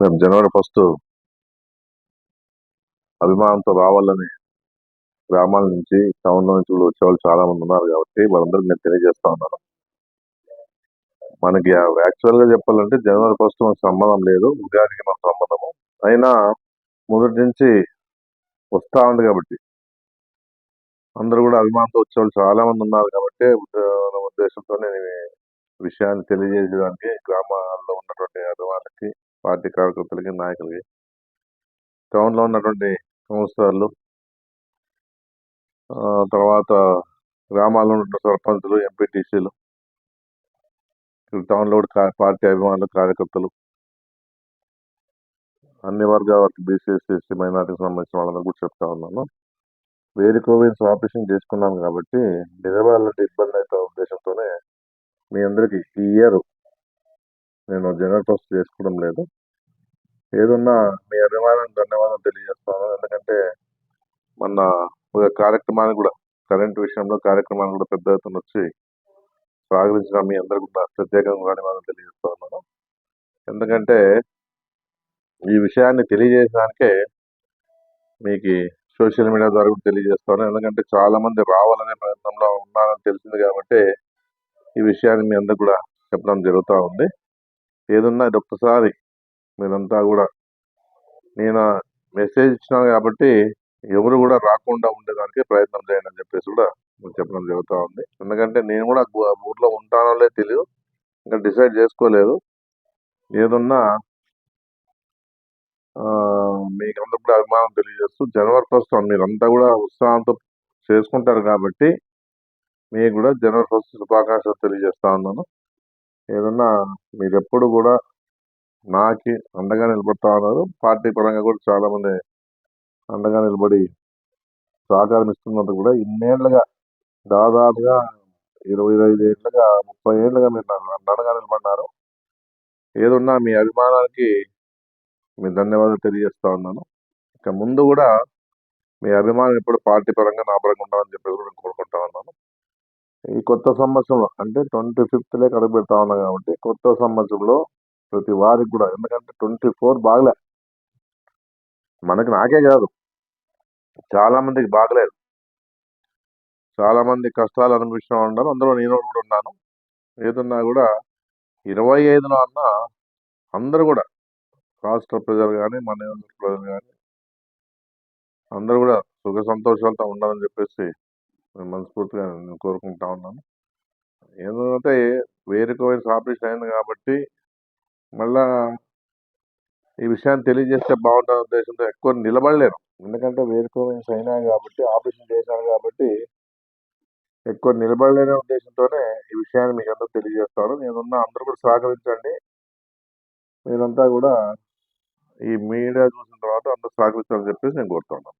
మేము జనవరి ఫస్ట్ అభిమానంతో రావాలని గ్రామాల నుంచి టౌన్ నుంచి కూడా వచ్చేవాళ్ళు చాలా మంది ఉన్నారు కాబట్టి వాళ్ళందరికీ నేను తెలియజేస్తా ఉన్నాను. మనకి యాక్చువల్గా చెప్పాలంటే జనవరి ఫస్ట్ మనకు సంబంధం లేదు ఉగాదికి మన సంబంధము. అయినా మొదటి నుంచి వస్తా ఉంది కాబట్టి అందరూ కూడా అభిమానంతో వచ్చేవాళ్ళు చాలా మంది ఉన్నారు కాబట్టి ఉద్దేశంతో నేను విషయాన్ని తెలియజేసేదానికి గ్రామాల్లో ఉన్నటువంటి అభిమానులకి పార్టీ కార్యకర్తలకి నాయకులకి టౌన్లో ఉన్నటువంటి కౌన్సిలర్లు. తర్వాత గ్రామాల్లో ఉన్న సర్పంచులు ఎంపీటీసీలు. టౌన్లో కా- పార్టీ అభిమానులు కార్యకర్తలు. అన్ని వర్గాల బీసీ ఎస్సీ మైనార్టీకి సంబంధించిన వాళ్ళందరూ కూడా చెప్తా ఉన్నాను. వేరే కోవిడ్స్ ఆపరేషన్ చేసుకున్నాను కాబట్టి నిలబడాలంటే ఇబ్బంది అయితే ఉద్దేశంతోనే మీ అందరికీ ఈ ఇయర్ నేను జనరల్ చేసుకోవడం లేదు. ఏదున్నా మీ అభిమానం ధన్యవాదాలు తెలియజేస్తాను. ఎందుకంటే మొన్న ఒక కార్యక్రమానికి కూడా కరెంట్ విషయంలో కార్యక్రమాన్ని కూడా పెద్ద ఎత్తున వచ్చి సహకరించిన మీ అందరికీ కూడా ప్రత్యేకంగా ధన్యవాదాలు తెలియజేస్తా ఉన్నాను. ఎందుకంటే ఈ విషయాన్ని తెలియజేయడానికే మీకు సోషల్ మీడియా ద్వారా కూడా తెలియజేస్తాను ఎందుకంటే చాలామంది రావాలనే ప్రయత్నంలో ఉన్నారని తెలిసింది కాబట్టి ఈ విషయాన్ని మీ అందరు కూడా చెప్పడం జరుగుతూ ఉంది. ఏదున్నా ఇది ఒక్కసారి మీరంతా కూడా. నేను మెసేజ్ ఇచ్చినాను కాబట్టి ఎవరు కూడా రాకుండా ఉండేదానికి ప్రయత్నం చేయండి అని చెప్పేసి కూడా చెప్పడం జరుగుతూ ఉంది. ఎందుకంటే నేను కూడా ఊర్లో ఉంటానోలే తెలియదు ఇంకా డిసైడ్ చేసుకోలేదు. ఏదున్నా మీకు అందరూ కూడా అభిమానం తెలియజేస్తూ జనవరి ఫస్ట్ మీరంతా కూడా ఉత్సాహంతో చేసుకుంటారు కాబట్టి మీకు కూడా జనవరి ఫస్ట్ శుభాకాంక్షలు తెలియజేస్తా ఉన్నాను. ఏదన్నా మీరు ఎప్పుడు కూడా నాకి అండగా నిలబడతా ఉన్నారు. పార్టీ పరంగా కూడా చాలా మంది అండగా నిలబడి సహకారం ఇస్తున్నందుకు కూడా ఇన్నేళ్ళుగా దాదాపుగా ఇరవై ఐదు ఏళ్ళుగా ముప్పై ఏళ్ళుగా మీరు నాకు అండగా నిలబడినారు. ఏదున్నా మీ అభిమానానికి మీ ధన్యవాదాలు తెలియజేస్తా ఉన్నాను. ఇక ముందు కూడా మీ అభిమానం ఎప్పుడు పార్టీ పరంగా నా పరంగా ఉండాలని చెప్పి కూడా నేను కోరుకుంటా ఉన్నాను. ఈ కొత్త సంవత్సరంలో అంటే ట్వంటీ ఫిఫ్త్ లేక అడుగు పెడతా ఉన్నాం కాబట్టి కొత్త సంవత్సరంలో ప్రతి వారికి కూడా. ఎందుకంటే ట్వంటీ ఫోర్ బాగలే. మనకి నాకే కాదు. చాలా మందికి బాగలేదు. చాలా మంది కష్టాలు అనిపించిన ఉన్నారు. అందులో నేను కూడా ఉన్నాను. ఏదన్నా కూడా ఇరవై ఐదులో అన్న అందరూ కూడా రాష్ట్ర ప్రజలు కానీ మన ప్రజలు కానీ అందరూ కూడా సుఖ సంతోషాలతో ఉండాలని చెప్పేసి మనస్ఫూర్తిగా నేను కోరుకుంటా ఉన్నాను. ఏదంటే వేరుకోవైన ఆపరేషన్ అయింది కాబట్టి మళ్ళా ఈ విషయాన్ని తెలియజేస్తే బాగుంటుంది ఉద్దేశంతో ఎక్కువ నిలబడలేను. ఎందుకంటే వేరుకోవైన అయినా కాబట్టి ఆపరేషన్ చేశాను కాబట్టి ఎక్కువ నిలబడలేని ఉద్దేశంతోనే ఈ విషయాన్ని మీకు అందరూ తెలియజేస్తాను. నేనున్న అందరూ కూడా సహకరించండి. మీరంతా కూడా ఈ మీడియా చూసిన తర్వాత అందరూ సహకరించాలని చెప్పేసి నేను కోరుతున్నాను